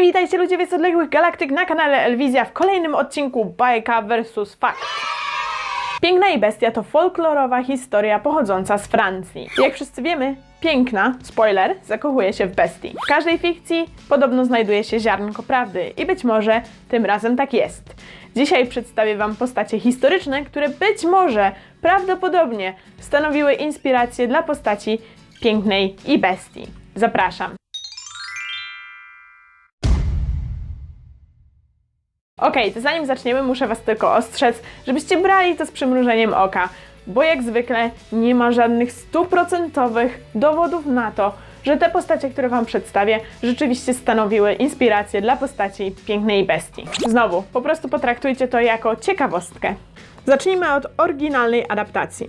Hej, witajcie ludzie z odległych galaktyk na kanale Elwizja w kolejnym odcinku Bajka vs. Fakt. Piękna i bestia to folklorowa historia pochodząca z Francji. Jak wszyscy wiemy, piękna, spoiler, zakochuje się w bestii. W każdej fikcji podobno znajduje się ziarnko prawdy i być może tym razem tak jest. Dzisiaj przedstawię Wam postacie historyczne, które być może, prawdopodobnie stanowiły inspirację dla postaci pięknej i bestii. Zapraszam. Okej, to zanim zaczniemy, muszę Was tylko ostrzec, żebyście brali to z przymrużeniem oka, bo jak zwykle nie ma żadnych stuprocentowych dowodów na to, że te postacie, które Wam przedstawię, rzeczywiście stanowiły inspirację dla postaci pięknej bestii. Znowu, po prostu potraktujcie to jako ciekawostkę. Zacznijmy od oryginalnej adaptacji.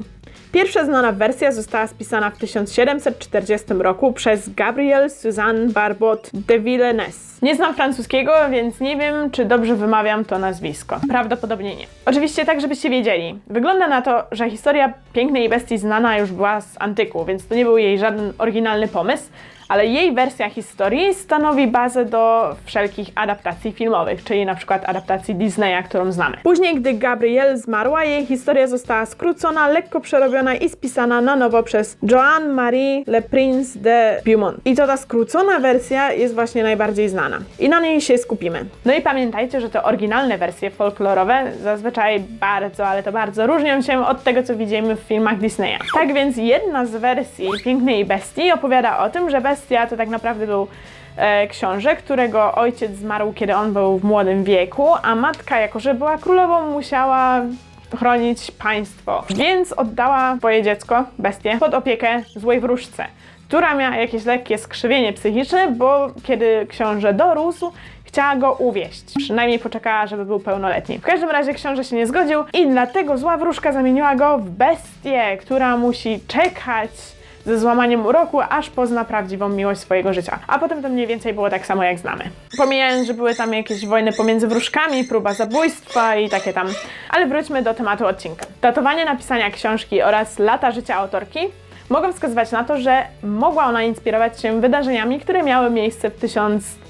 Pierwsza znana wersja została spisana w 1740 roku przez Gabrielle Suzanne Barbot de Villeneuve. Nie znam francuskiego, więc nie wiem, czy dobrze wymawiam to nazwisko. Prawdopodobnie nie. Oczywiście tak, żebyście wiedzieli. Wygląda na to, że historia pięknej bestii znana już była z antyku, więc to nie był jej żaden oryginalny pomysł, ale jej wersja historii stanowi bazę do wszelkich adaptacji filmowych, czyli na przykład adaptacji Disneya, którą znamy. Później, gdy Gabrielle zmarła, jej historia została skrócona, lekko przerobiona i spisana na nowo przez Joanne Marie Le Prince de Beaumont. I to ta skrócona wersja jest właśnie najbardziej znana. I na niej się skupimy. No i pamiętajcie, że te oryginalne wersje folklorowe zazwyczaj bardzo, ale to bardzo różnią się od tego, co widzimy w filmach Disneya. Tak więc jedna z wersji Pięknej Bestii opowiada o tym, że bestia to tak naprawdę był e, książę, którego ojciec zmarł, kiedy on był w młodym wieku, a matka, jako że była królową, musiała chronić państwo. Więc oddała swoje dziecko, bestię, pod opiekę złej wróżce, która miała jakieś lekkie skrzywienie psychiczne, bo kiedy książę dorósł, chciała go uwieść. Przynajmniej poczekała, żeby był pełnoletni. W każdym razie książę się nie zgodził i dlatego zła wróżka zamieniła go w bestię, która musi czekać ze złamaniem uroku, aż pozna prawdziwą miłość swojego życia. A potem to mniej więcej było tak samo jak znamy. Pomijając, że były tam jakieś wojny pomiędzy wróżkami, próba zabójstwa i takie tam. Ale wróćmy do tematu odcinka. Datowanie napisania książki oraz lata życia autorki mogą wskazywać na to, że mogła ona inspirować się wydarzeniami, które miały miejsce w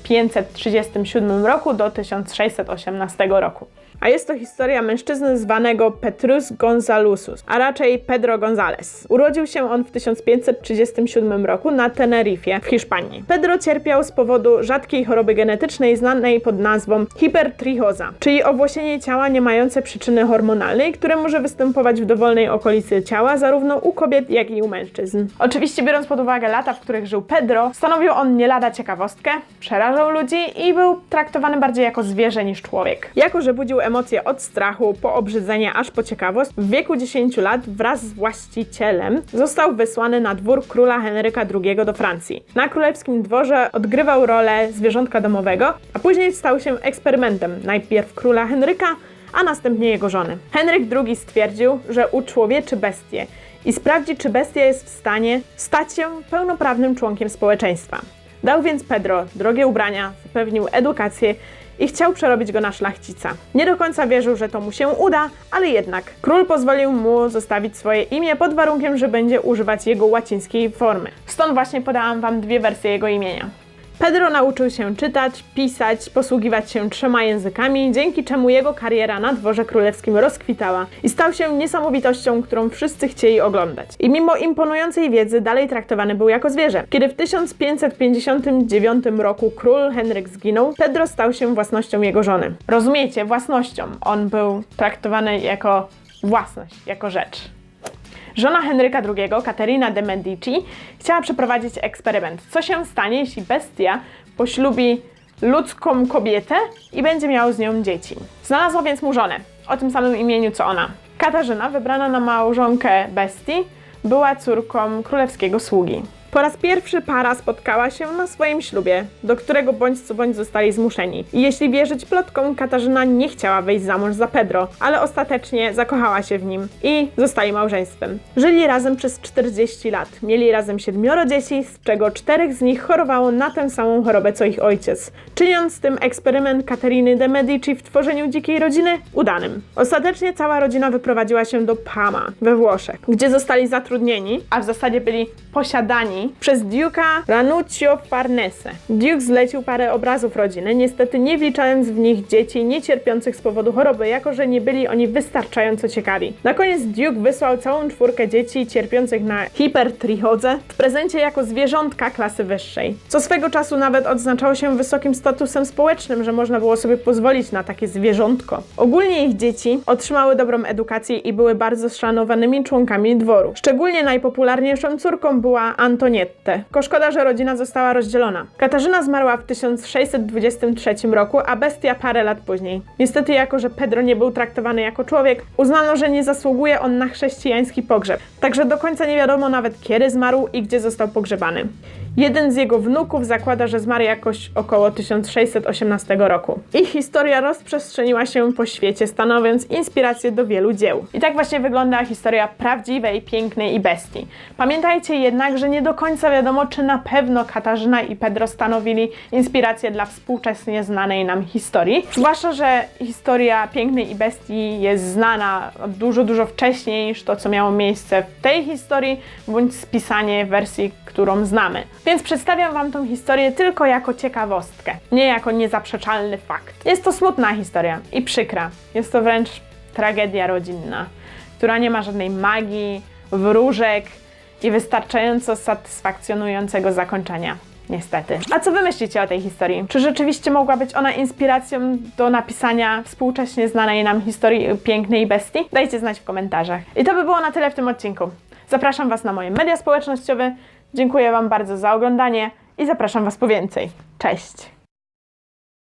1537 roku do 1618 roku. A jest to historia mężczyzny zwanego Petrus Gonzalusus, a raczej Pedro González. Urodził się on w 1537 roku na Teneryfie w Hiszpanii. Pedro cierpiał z powodu rzadkiej choroby genetycznej znanej pod nazwą hipertrichoza, czyli owłosienie ciała nie mające przyczyny hormonalnej, które może występować w dowolnej okolicy ciała zarówno u kobiet, jak i u mężczyzn. Oczywiście biorąc pod uwagę lata, w których żył Pedro, stanowił on nie lada ciekawostkę, przerażał ludzi i był traktowany bardziej jako zwierzę niż człowiek. Jako, że budził emocje od strachu po obrzydzenie aż po ciekawość, w wieku 10 lat wraz z właścicielem został wysłany na dwór króla Henryka II do Francji. Na królewskim dworze odgrywał rolę zwierzątka domowego, a później stał się eksperymentem najpierw króla Henryka, a następnie jego żony. Henryk II stwierdził, że uczłowieczy bestię i sprawdzi, czy bestia jest w stanie stać się pełnoprawnym członkiem społeczeństwa. Dał więc Pedro drogie ubrania, zapewnił edukację i chciał przerobić go na szlachcica. Nie do końca wierzył, że to mu się uda, ale jednak król pozwolił mu zostawić swoje imię pod warunkiem, że będzie używać jego łacińskiej formy. Stąd właśnie podałam wam dwie wersje jego imienia. Pedro nauczył się czytać, pisać, posługiwać się trzema językami, dzięki czemu jego kariera na dworze królewskim rozkwitała i stał się niesamowitością, którą wszyscy chcieli oglądać. I mimo imponującej wiedzy dalej traktowany był jako zwierzę. Kiedy w 1559 roku król Henryk zginął, Pedro stał się własnością jego żony. Rozumiecie, własnością. On był traktowany jako własność, jako rzecz. Żona Henryka II, Katerina de Medici, chciała przeprowadzić eksperyment. Co się stanie, jeśli bestia poślubi ludzką kobietę i będzie miał z nią dzieci? Znalazła więc mu żonę, o tym samym imieniu co ona. Katarzyna, wybrana na małżonkę bestii, była córką królewskiego sługi. Po raz pierwszy para spotkała się na swoim ślubie, do którego bądź co bądź zostali zmuszeni. I jeśli wierzyć plotkom, Katarzyna nie chciała wyjść za mąż za Pedro, ale ostatecznie zakochała się w nim i zostali małżeństwem. Żyli razem przez 40 lat, mieli razem siedmioro dzieci, z czego czterech z nich chorowało na tę samą chorobę co ich ojciec, czyniąc tym eksperyment Kateriny de Medici w tworzeniu dzikiej rodziny udanym. Ostatecznie cała rodzina wyprowadziła się do Pama we Włoszech, gdzie zostali zatrudnieni, a w zasadzie byli posiadani przez Duke'a Ranuccio Farnese. Duke zlecił parę obrazów rodziny, niestety nie wliczając w nich dzieci nie cierpiących z powodu choroby, jako że nie byli oni wystarczająco ciekawi. Na koniec Duke wysłał całą czwórkę dzieci cierpiących na hipertrichodzę w prezencie jako zwierzątka klasy wyższej, co swego czasu nawet odznaczało się wysokim statusem społecznym, że można było sobie pozwolić na takie zwierzątko. Ogólnie ich dzieci otrzymały dobrą edukację i były bardzo szanowanymi członkami dworu. Szczególnie najpopularniejszą córką była Antoniette. Tylko szkoda, że rodzina została rozdzielona. Katarzyna zmarła w 1623 roku, a Bestia parę lat później. Niestety, jako że Pedro nie był traktowany jako człowiek, uznano, że nie zasługuje on na chrześcijański pogrzeb. Także do końca nie wiadomo nawet kiedy zmarł i gdzie został pogrzebany. Jeden z jego wnuków zakłada, że zmarł jakoś około 1618 roku. Ich historia rozprzestrzeniła się po świecie, stanowiąc inspirację do wielu dzieł. I tak właśnie wygląda historia prawdziwej, pięknej i bestii. Pamiętajcie jednak, że nie do końca wiadomo, czy na pewno Katarzyna i Pedro stanowili inspirację dla współczesnie znanej nam historii. Zwłaszcza, że historia pięknej i bestii jest znana dużo, dużo wcześniej niż to, co miało miejsce w tej historii, bądź spisanie wersji, którą znamy. Więc przedstawiam Wam tą historię tylko jako ciekawostkę, nie jako niezaprzeczalny fakt. Jest to smutna historia i przykra. Jest to wręcz tragedia rodzinna, która nie ma żadnej magii, wróżek i wystarczająco satysfakcjonującego zakończenia. Niestety. A co wy myślicie o tej historii? Czy rzeczywiście mogła być ona inspiracją do napisania współcześnie znanej nam historii pięknej bestii? Dajcie znać w komentarzach. I to by było na tyle w tym odcinku. Zapraszam Was na moje media społecznościowe. Dziękuję Wam bardzo za oglądanie i zapraszam Was po więcej. Cześć!